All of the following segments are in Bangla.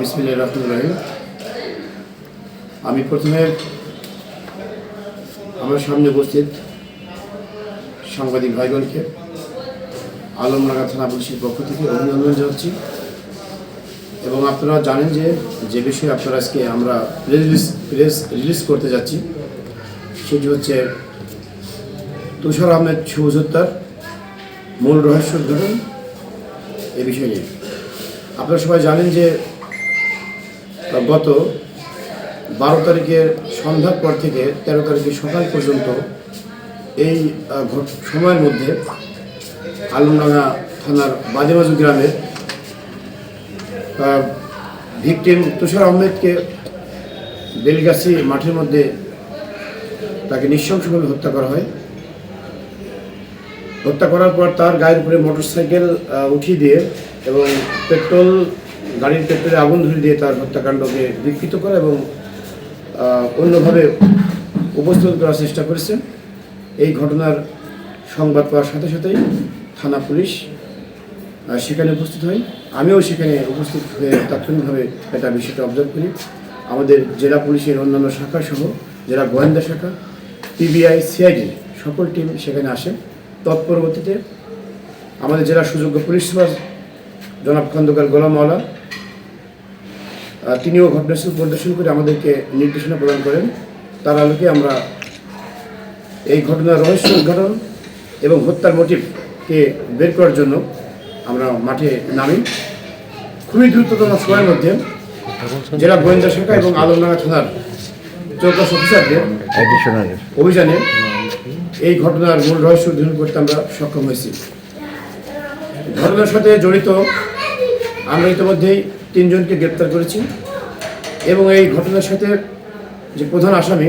বিসমিল্লা রহমান রহিম। আমি প্রথমে আমার সামনে উপস্থিত সাংবাদিক ভাইগণকে আলমনাগা থানা পুলিশের পক্ষ থেকে অভিনন্দন জানাচ্ছি। এবং আপনারা জানেন যে যে বিষয়ে আপনারা আজকে আমরা রিলিজ প্রেস রিলিজ করতে যাচ্ছি, সেটি হচ্ছে তুষার আহমেদ সবুজ হত্যার মূল রহস্য উদ্ঘাটন। এ বিষয় নিয়ে। আপনারা সবাই জানেন যে, গত বারো তারিখের সন্ধ্যার পর থেকে তেরো তারিখের সকাল পর্যন্ত এই সময়ের মধ্যে আলমডাঙ্গা থানার বাজেবাজু গ্রামের ভিকটিম তুষার আহমেদকে বেলগাছি মাঠের মধ্যে তাকে নৃশংসভাবে হত্যা করা হয়। হত্যা করার পর তার গায়ের উপরে মোটরসাইকেল উঠিয়ে দিয়ে এবং পেট্রোল, গাড়ির পেট্রোলে আগুন ধরে দিয়ে তার হত্যাকাণ্ডকে বিকৃত করে এবং অন্যভাবে উপস্থাপন করার চেষ্টা করেছে। এই ঘটনার সংবাদ পাওয়ার সাথে সাথেই থানা পুলিশ সেখানে উপস্থিত হই আমিও সেখানে উপস্থিত হয়ে তাৎক্ষণিকভাবে এটা বিষয়টা অবজার্ভ করি। আমাদের জেলা পুলিশের অন্যান্য শাখা সহ জেলা গোয়েন্দা শাখা পিবিআই সিআইডি সকল টিম সেখানে আসে। তৎপরবর্তীতে আমাদের জেলা সুযোগ্য পুলিশ সুপার জনাব খন্দকার গোলাম তিনিও ঘটনাস্থল পরিদর্শন করে আমাদেরকে নির্দেশনা প্রদান করেন। তার আলোকে আমরা এই ঘটনার রহস্য উদ্ঘাটন এবং হত্যার মোটিভকে বের করার জন্য আমরা মাঠে নামি। খুবই দ্রুততম সময়ের মধ্যে জেলা গোয়েন্দা শাখা এবং আলমডাঙ্গা থানার চৌকাশ অফিসারদের অভিযানে এই ঘটনার মূল রহস্য উদ্ধার করতে আমরা সক্ষম হয়েছি। ঘটনার সাথে জড়িত আমরা ইতিমধ্যেই তিনজনকে গ্রেপ্তার করেছি এবং এই ঘটনার সাথে যে প্রধান আসামি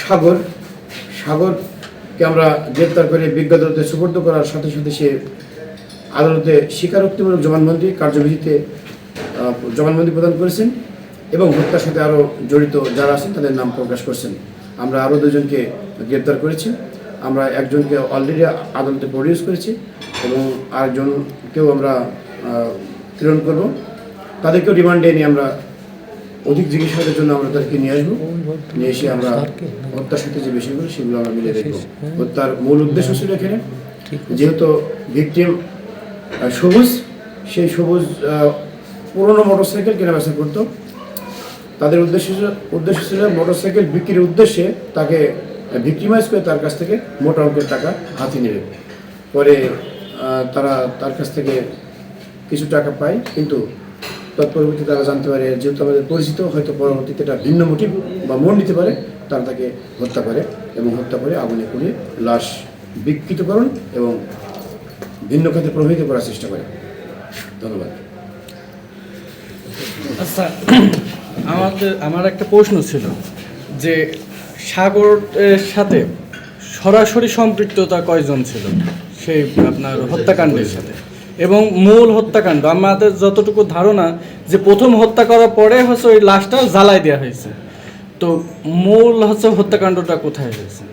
সাগর সাগর সাগরকে আমরা গ্রেপ্তার করে বিজ্ঞ আদালতে সুপর্দ করার সাথে সাথে সে আদালতে স্বীকারোক্তিমূলক জবানবন্দি কার্যবিধিতে জবানবন্দি প্রদান করেছেন এবং হত্যার সাথে আরও জড়িত যারা আছেন তাদের নাম প্রকাশ করছেন। আমরা আরও দুজনকে গ্রেপ্তার করেছি। আমরা একজনকে অলরেডি আদালতে প্রডিউস করেছি এবং আরেকজনকেও আমরা প্রেরণ করব। তাদেরকেও রিমান্ডে নিয়ে আমরা অধিক জিজ্ঞাসাবাদের জন্য আমরা তাদেরকে নিয়ে আসব। নিয়ে এসে আমরা হত্যার সাথে যে বিষয়গুলো, সেগুলো আমরা মিলে দেখব। হত্যার মূল উদ্দেশ্য ছিল এখানে, যেহেতু ভিকটিম সবুজ, সেই সবুজ পুরনো মোটরসাইকেল কেনা বেচা করতো। তাদের উদ্দেশ্য উদ্দেশ্য ছিল মোটরসাইকেল বিক্রির উদ্দেশ্যে তাকে ভিক্টিমাইজ করে তার কাছ থেকে মোটা অঙ্কের টাকা হাতে নেবে। পরে তারা তার কাছ থেকে কিছু টাকা পায়, কিন্তু তৎপরবর্তী তারা জানতে পারে, যেহেতু আমাদের পরিচিত, হয়তো পরবর্তীতে এটা ভিন্ন মোটিভ বা মন নিতে পারে, তারা তাকে হত্যা করে এবং হত্যা করে আগুনে পুড়িয়ে লাশ বিকৃতকরণ এবং ভিন্ন খাতে প্রভাবিত করার চেষ্টা করে। ধন্যবাদ। আচ্ছা আমাদের, আমার একটা প্রশ্ন ছিল যে সাগরের সাথে সরাসরি সম্পৃক্ততা কয়জন ছিল? সেই আপনার হত্যাকাণ্ডের সাথে। এবং মূল হত্যাকাণ্ড। আমাদের যতটুকু ধারণা যে প্রথম হত্যা করার পরে হচ্ছে ওই লাশটা জ্বালাই দেওয়া হয়েছে। তো মূল হচ্ছে হত্যাকাণ্ডটা কোথায় হয়েছে?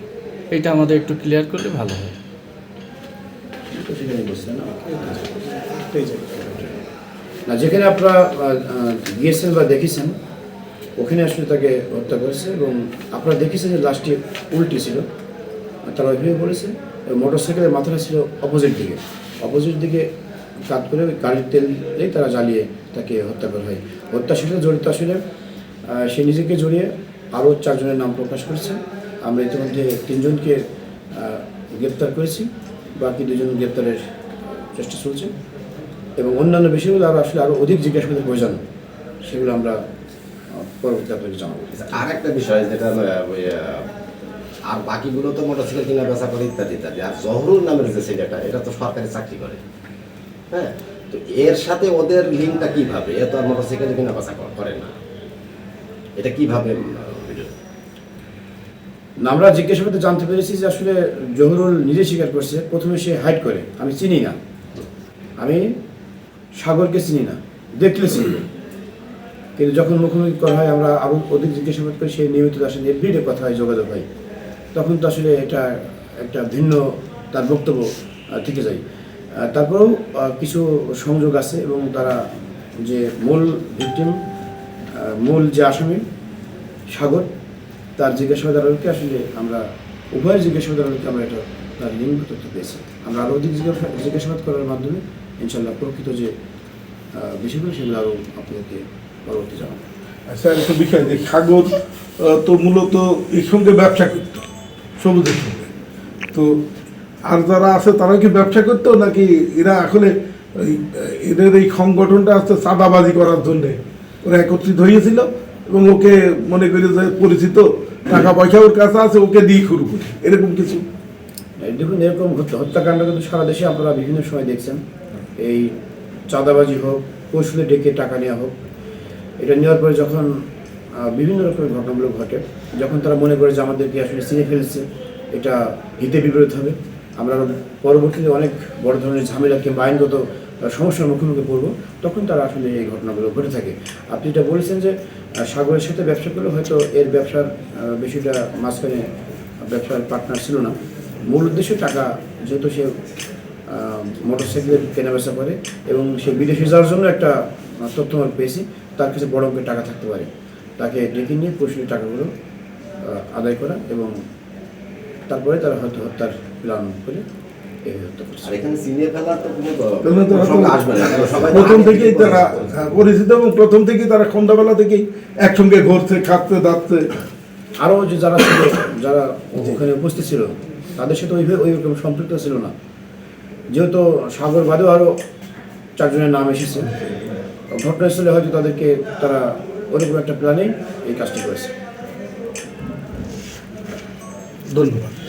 এটা আমাদের একটু ক্লিয়ার করলে ভালো হয়। না, যেখানে আপনারা গিয়েছেন বা দেখেছেন, ওখানে আসলে তাকে হত্যা করেছে এবং আপনারা দেখেছেন যে লাশটি উল্টি ছিল। তারা ওইভাবে বলেছে মোটরসাইকেলের মাথাটা ছিল অপোজিট দিকে। অপোজিট দিকে কাট করে ওই গাড়ির তেলেই তারা জ্বালিয়ে তাকে হত্যা করা হয়। হত্যার সাথে জড়িত আসলে সে নিজেকে জড়িয়ে আরও চারজনের নাম প্রকাশ করেছে। আমরা ইতিমধ্যে তিনজনকে গ্রেপ্তার করেছি। বাকি দুজন গ্রেপ্তারের চেষ্টা চলছে। এবং অন্যান্য বিষয়গুলো আরও আসলে আরও অধিক জিজ্ঞাসাবাদের প্রয়োজন। সেগুলো আমরা পরবর্তী আপনাকে জানাব। আর একটা বিষয় যেটা আর বাকিগুলো তো মোটরসাইকেল কিনা বেচা করে ইত্যাদি ইত্যাদি। আর জহরুল নামের যে ছেলেটা এটা তো সরকারি চাকরি করে। হ্যাঁ তো এর সাথে ওদের লিঙ্কটা কীভাবে? এ আর মোটরসাইকেল কিনা বেচা কর- না। এটা কীভাবে আমরা জিজ্ঞাসাবাদে জানতে পেরেছি যে আসলে জহুরুল নিজে স্বীকার করছে, প্রথমে সে হাইড করে। আমি চিনি না। আমি সাগরকে চিনি না। দেখলে চিনি। কিন্তু যখন মুখোমুখি করা হয়, আমরা আরও অধিক জিজ্ঞাসাবাদ করি সেই নিয়মিত তার সাথে নির্বিড়ে কথা হয় যোগাযোগ হয়। তখন তো আসলে এটা একটা ভিন্ন তার বক্তব্য থেকে যায়। তারপরেও কিছু সংযোগ আছে এবং তারা যে মূল ভিকটিম মূল যে আসামি, সাগর, তার জিজ্ঞাসাবাদ আলোকে আসলে আমরা উভয় জিজ্ঞাসাবাদ আলোকে আমরা এটা, তার লিঙ্গ তথ্য পেয়েছি। আমরা আরও অধিক জিজ্ঞাসা- জিজ্ঞাসাবাদ করার মাধ্যমে ইনশাল্লাহ প্রকৃত যে বিষয়গুলো সেগুলো আরও আপনাদেরকে পরবর্তী জানাব। স্যার, একটা বিষয় যে সাগর তো মূলত এর সঙ্গে ব্যবসা করতো, সবুজের সঙ্গে। তো আর যারা আছে তারা কি ব্যবসা করতো? নাকি এরা আসলে এদের এই সংগঠনটা আছে চাঁদাবাজি করার জন্যে ওরা একত্রিত হয়েছিল এবং ওকে মনে করি যে পরিচিত, টাকা পয়সা ওর কাছে আছে, ওকে দিয়ে শুরু করি। এরকম কিছু? দেখুন, এরকম হত্যাকাণ্ড কিন্তু সারা দেশে আপনারা বিভিন্ন সময় দেখছেন। এই চাঁদাবাজি হোক, কৌশলে ডেকে টাকা নেওয়া হোক, এটা নেওয়ার পরে যখন বিভিন্ন রকমের ঘটনাগুলো ঘটে, যখন তারা মনে করে যে আমাদেরকে আসলে চিনে ফেলছে, এটা হিতে বিপরীত হবে। আমরা পরবর্তীতে অনেক বড় ধরনের ঝামেলা কিংবা আইনগত সমস্যার মুখোমুখি পড়ব, তখন তারা আসলে এই ঘটনাগুলো ঘটে থাকে। আপনি যেটা বলেছেন যে সাগরের সাথে ব্যবসা করলে হয়তো এর ব্যবসার বেশিটা মাঝখানে ব্যবসার পার্টনার ছিল না। মূল উদ্দেশ্য টাকা, যেহেতু সে মোটর সাইকেলের কেনা বেচা করে এবং সে বিদেশে যাওয়ার জন্য একটা তথ্য পেয়েছি, তার কাছে বড় অঙ্কের টাকা থাকতে পারে। তাকে ডেকে নিয়ে কৌশলী টাকাগুলো আদায় করা এবং তারপরে তারা হয়তো হত্যার প্ল্যান করে প্রথম থেকেই তারা পরিচিত। হ্যাঁ, এবং প্রথম থেকেই তারা সন্ধ্যাবেলা থেকেই একসঙ্গে ঘুরছে খাচ্ছে দাচ্ছে আরও যে যারা ছিল যারা ওখানে উপস্থিত ছিল তাদের সাথে ওইভাবে ওই রকম সম্পৃক্ত ছিল না। যেহেতু সাগর বাদেও আরও চারজনের নাম এসেছে ঘটনাস্থলে হয়তো তাদেরকে তারা ওরকম একটা প্ল্যানে এই কাজটি করেছে। ধন্যবাদ।